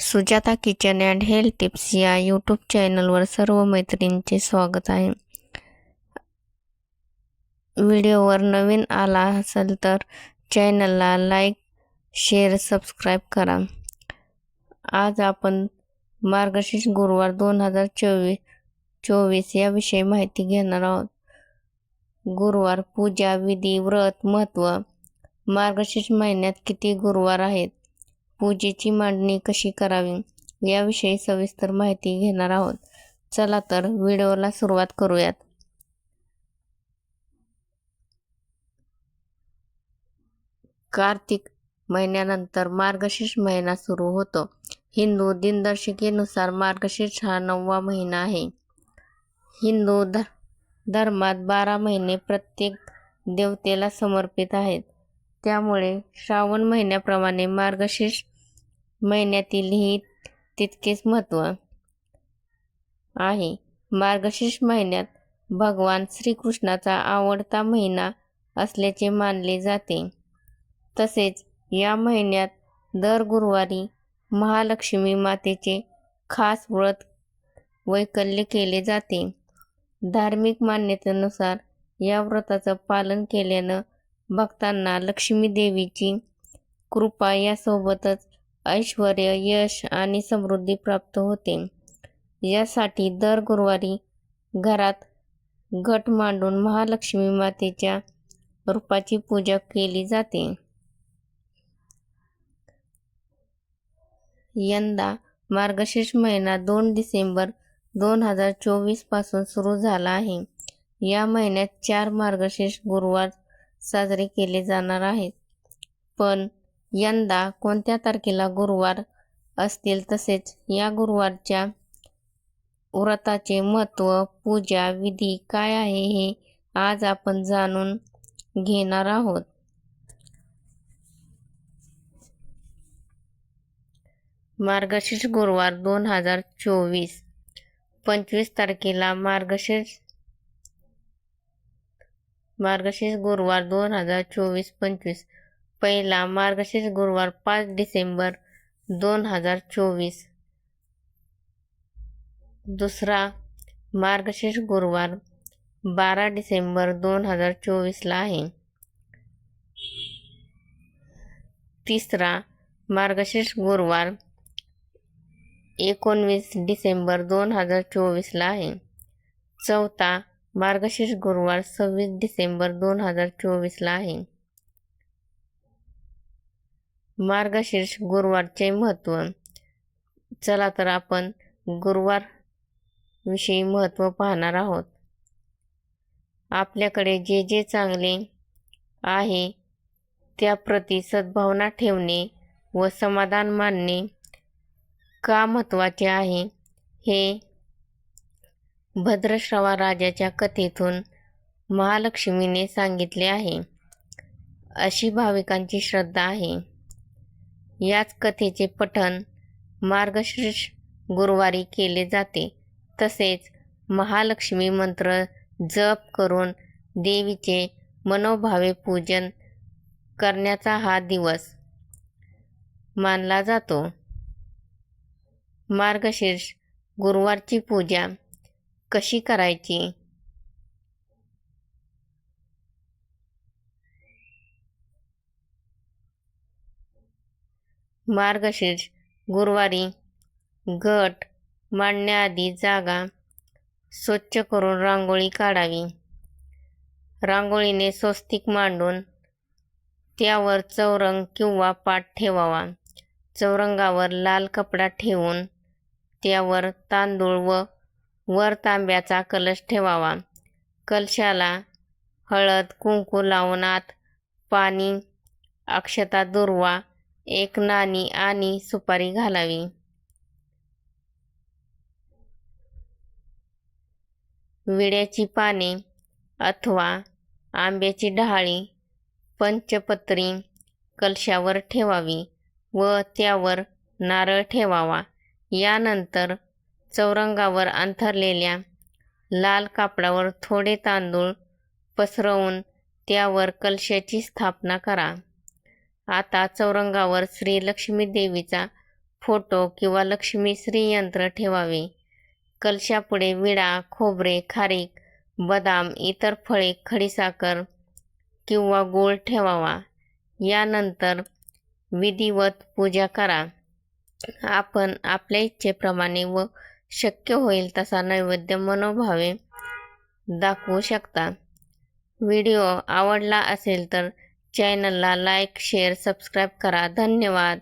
Sujata kitchen and health tips या YouTube चॅनलवर सर्व मैत्रिणींचे स्वागत आहे. व्हिडिओवर नवीन आला असेल तर चॅनलला लाईक शेअर सबस्क्राईब करा. आज आपण मार्गशीर्ष गुरुवार दोन हजार चोवीस चोवीस याविषयी माहिती घेणार आहोत. गुरुवार पूजा विधी व्रत महत्त्व. मार्गशीर्ष महिन्यात किती गुरुवार आहेत? पूजेची मांडणी कशी करावी याविषयी सविस्तर माहिती घेणार आहोत. चला तर व्हिडिओला सुरुवात करूयात. कार्तिक महिन्यानंतर मार्गशीर्ष महिना सुरू होतो. हिंदू दिनदर्शिकेनुसार मार्गशीर्ष हा नववा महिना आहे. हिंदू ध धर्मात बारा महिने प्रत्येक देवतेला समर्पित आहेत. त्यामुळे श्रावण महिन्याप्रमाणे मार्गशीर्ष महिन्यातीलही तितकेच महत्त्व आहे. मार्गशीर्ष महिन्यात भगवान श्रीकृष्णाचा आवडता महिना असल्याचे मानले जाते. तसेच या महिन्यात दर गुरुवारी महालक्ष्मी मातेचे खास व्रत वैकल्य केले जाते. धार्मिक मान्यतेनुसार या व्रताचं पालन केल्यानं भक्तांना लक्ष्मी देवीची कृपा यासोबतच ऐश्वर यश आणि समृद्धी प्राप्त होते. यासाठी दर गुरुवारी घरात घट मांडून महालक्ष्मी मातेच्या रूपाची पूजा केली जाते. यंदा मार्गशीर्ष महिना दोन डिसेंबर दोन हजार चोवीसपासून सुरू झाला आहे. या महिन्यात चार मार्गशीर्ष गुरुवार साजरे केले जाणार आहेत. पण यंदा कोणत्या तारखेला गुरुवार असतील तसेच या गुरुवारच्या व्रताचे महत्त्व पूजा विधी काय आहे हे आज आपण जाणून घेणार आहोत. मार्गशीर्ष गुरुवार दोन हजार चोवीस. पंचवीस तारखेला मार्गशीर्ष मार्गशीर्ष गुरुवार दोन हजार चोवीस पंचवीस. पहिला मार्गशीर्ष गुरुवार पाच डिसेंबर दोन हजार चोवीस. दुसरा मार्गशीर्ष गुरुवार बारा डिसेंबर दोन हजार चोवीसला आहे. तिसरा मार्गशीर्ष गुरुवार एकोणवीस डिसेंबर दोन हजार चोवीसला आहे. चौथा मार्गशीर्ष गुरुवार सव्वीस डिसेंबर दोन हजार चोवीसला आहे. मार्गशीर्ष गुरुवारचे महत्त्व. चला तर आपण गुरुवार विषयी महत्त्व पाहणार आहोत. आपल्याकडे जे जे चांगले आहे त्याप्रती सद्भावना ठेवणे व समाधान मानणे का महत्त्वाचे आहे हे भद्रश्रवा राजाच्या कथेतून महालक्ष्मीने सांगितले आहे. अशी भाविकांची श्रद्धा आहे. याच कथेचे पठण मार्गशीर्ष गुरुवारी केले जाते. तसेच महालक्ष्मी मंत्र जप करून देवीचे मनोभावे पूजन करण्याचा हा दिवस मानला जातो. मार्गशीर्ष गुरुवारची पूजा कशी करायची? मार्गशीर्ष गुरुवारी घट मांडण्याआधी जागा स्वच्छ करून रांगोळी काढावी. रांगोळीने स्वस्तिक मांडून त्यावर चौरंग किंवा पाट ठेवावा. चौरंगावर लाल कपडा ठेवून त्यावर तांदूळ व वर तांब्याचा कलश ठेवावा. कलशाला हळद कुंकू लावून आत पाणी अक्षता दुर्वा एक नाणी आणि सुपारी घालावी. विड्याची पाने अथवा आंब्याची डहाळी पंचपत्री कलशावर ठेवावी व त्यावर नारळ ठेवावा. यानंतर चौरंगावर अंथरलेल्या लाल कापडावर थोडे तांदूळ पसरवून त्यावर कलशाची स्थापना करा. आता चौरंगावर श्री लक्ष्मी देवीचा फोटो किंवा लक्ष्मी श्रीयंत्र ठेवावे. कलशापुढे विडा खोबरे खारीक बदाम इतर फळे खडीसाखर किंवा गोळ ठेवावा. यानंतर विधिवत पूजा करा. आपण आपल्या इच्छेप्रमाणे व शक्य होईल तसा नैवेद्य मनोभावे दाखवू शकता. व्हिडिओ आवडला असेल तर चॅनलला लाईक शेअर सबस्क्राईब करा. धन्यवाद.